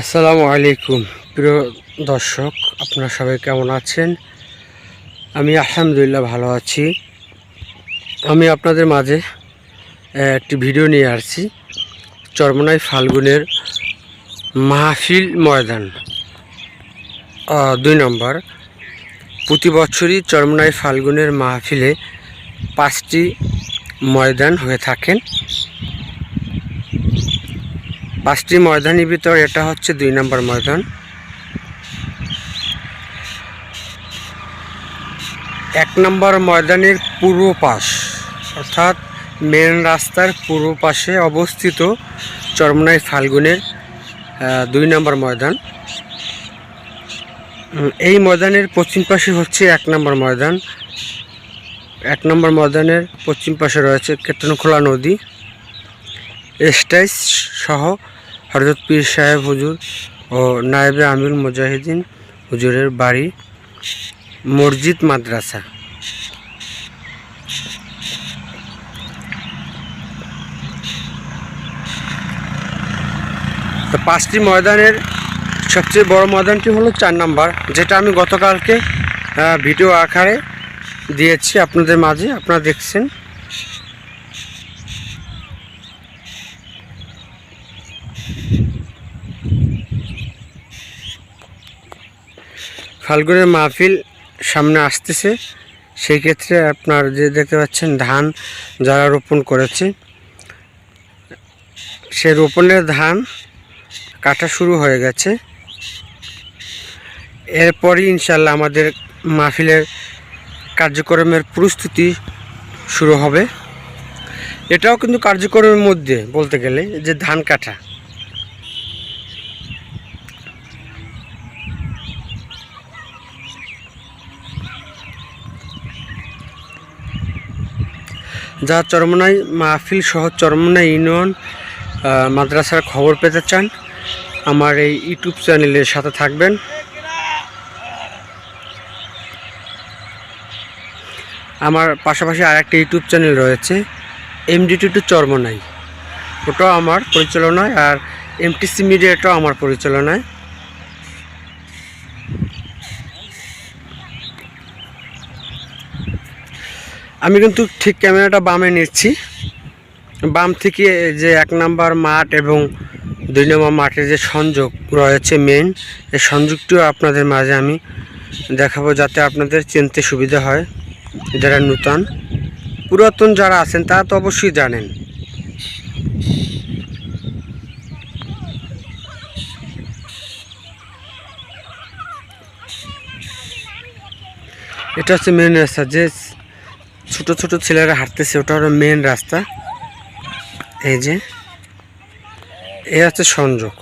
আসসালামু আলাইকুম। প্রিয় দর্শক, আপনারা সবাই কেমন আছেন? আমি আলহামদুলিল্লাহ ভালো আছি। আমি আপনাদের মাঝে একটি ভিডিও নিয়ে আসছি। চরমনাই ফাল্গুনের মাহফিল ময়দান। দুই নম্বর। প্রতি বছরই চরমনাই ফাল্গুনের মাহফিলে পাঁচটি ময়দান হয়ে থাকেন। পাঁচটি ময়দানের ভিতর, এটা হচ্ছে দুই নম্বর ময়দান। এক নম্বর ময়দানের পূর্ব পাশ, অর্থাৎ মেন রাস্তার পূর্ব পাশে অবস্থিত চরমনাই ফাল্গুনের দুই নম্বর ময়দান। এই ময়দানের পশ্চিম পাশে হচ্ছে এক নম্বর ময়দান। এক নম্বর ময়দানের পশ্চিম পাশে রয়েছে কেতনখোলা নদী। স্টাইস সহ হরজত পীর সাহেব হুজুর ও নায়েবে আমির মুজাহিদিন হুজুরের বাড়ি মসজিদ মাদ্রাসা। পাঁচটি ময়দানের সবচেয়ে বড় ময়দানটি হলো চার নাম্বার, যেটা আমি গতকালকে ভিডিও আকারে দিয়েছি আপনাদের মাঝে, আপনারা দেখছেন। ফাল্গুনের মাহফিল সামনে আসতেছে। সেই ক্ষেত্রে আপনার যে দেখতে পাচ্ছেন, ধান যারা রোপণ করেছে, সে রোপণের ধান কাটা শুরু হয়ে গেছে। এরপরই ইনশাল্লাহ আমাদের মাহফিলের কার্যক্রমের প্রস্তুতি শুরু হবে। এটাও কিন্তু কার্যক্রমের মধ্যে বলতে গেলে যে ধান কাটা। যা চরমনাই মাহফিল সহ চরমনাই ইউনিয়ন মাদ্রাসার খবর পেতে চান, আমার এই ইউটিউব চ্যানেলের সাথে থাকবেন। আমার পাশাপাশি আর একটা ইউটিউব চ্যানেল রয়েছে এমডি টু টু চরমনাই। ওটাও আমার পরিচালনায় আর এমটিসি মিডিয়াটাও আমার পরিচালনায়। আমি কিন্তু ঠিক ক্যামেরাটা বামে নিচ্ছি। বাম থেকে যে এক নাম্বার মাঠ এবং দুই নম্বর মাঠের যে সংযোগ রয়েছে মেন এই সংযোগটিও আপনাদের মাঝে আমি দেখাবো যাতে আপনাদের চিনতে সুবিধা হয়, যারা নূতন। পুরাতন যারা আছেন, তারা তো অবশ্যই জানেন। এটা হচ্ছে মেন রাস্তা, যে ছোট ছোট ছেলেরা হাঁটতেছে, ওটা হলো মেন রাস্তা। এই যে, এ হচ্ছে সংযোগ।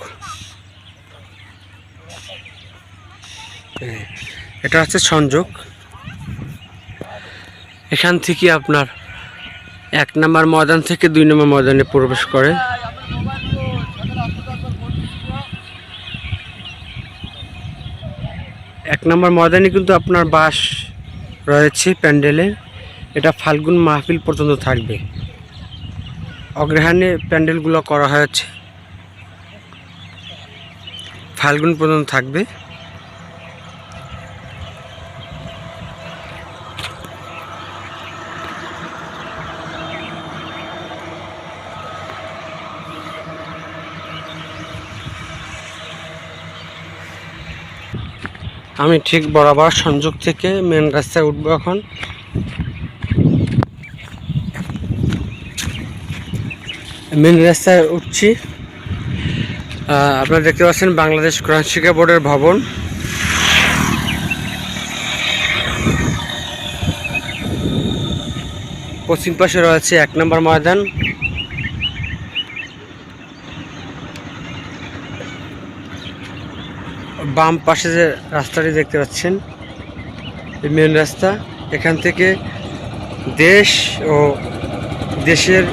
এটা হচ্ছে সংযোগ। এখান থেকে আপনার এক নম্বর ময়দান থেকে দুই নম্বর ময়দানে প্রবেশ করে। এক নম্বর ময়দানে কিন্তু আপনার বাস রয়েছে প্যান্ডেলে। এটা ফাল্গুন মাহফিল পর্যন্ত থাকবে। অগ্রহায়ণে প্যান্ডেলগুলো করা হয়েছে। ফাল্গুন পর্যন্ত থাকবে। আমি ঠিক বরাবর সংযোগ থেকে মেন রাস্তায় উঠবো এখন। মেন রাস্তায় উঠছি। আপনারা দেখতে পাচ্ছেন বাংলাদেশ কোরআন শিক্ষা বোর্ডের ভবন। পশ্চিম পাশে রয়েছে এক নম্বর ময়দান। বাম পাশে যে রাস্তাটি দেখতে পাচ্ছেন মেন রাস্তা। এখান থেকে দেশ ও দেশের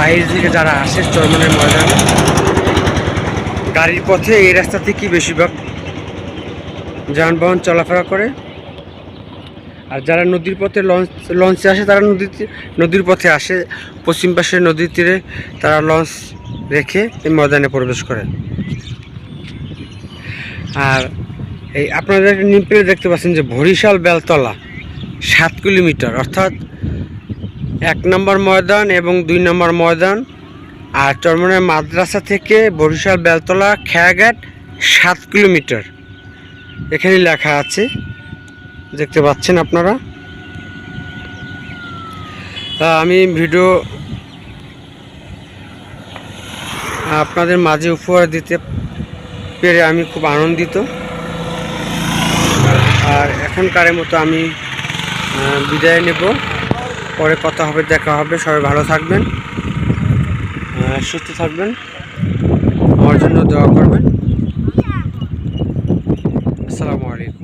বাইরে থেকে যারা আসে চরমনের ময়দানে, গাড়ির পথে এই রাস্তা থেকেই বেশিরভাগ যানবাহন চলাফেরা করে। আর যারা নদীর পথে লঞ্চ, লঞ্চে আসে, তারা নদীতে নদীর পথে আসে। পশ্চিম পাশে নদীর তীরে তারা লঞ্চ রেখে এই ময়দানে প্রবেশ করে। আর এই আপনাদের নিমপেলে দেখতে পাচ্ছেন যে বরিশাল বেলতলা, সাত কিলোমিটার, অর্থাৎ এক নম্বর ময়দান এবং দুই নম্বর ময়দান। আর চরমনের মাদ্রাসা থেকে বরিশাল বেলতলা খেয়াঘাট সাত কিলোমিটার। এখানে লেখা আছে, দেখতে পাচ্ছেন আপনারা। আমি ভিডিও আপনাদের মাঝে উপহার দিতে পেরে আমি খুব আনন্দিত। আর এখনকারের মতো আমি বিদায় নেব। পরে কথা হবে, দেখা হবে। সবাই ভালো থাকবেন। সুস্থ থাকবেন। আমার জন্য দোয়া করবেন। আসসালামু আলাইকুম।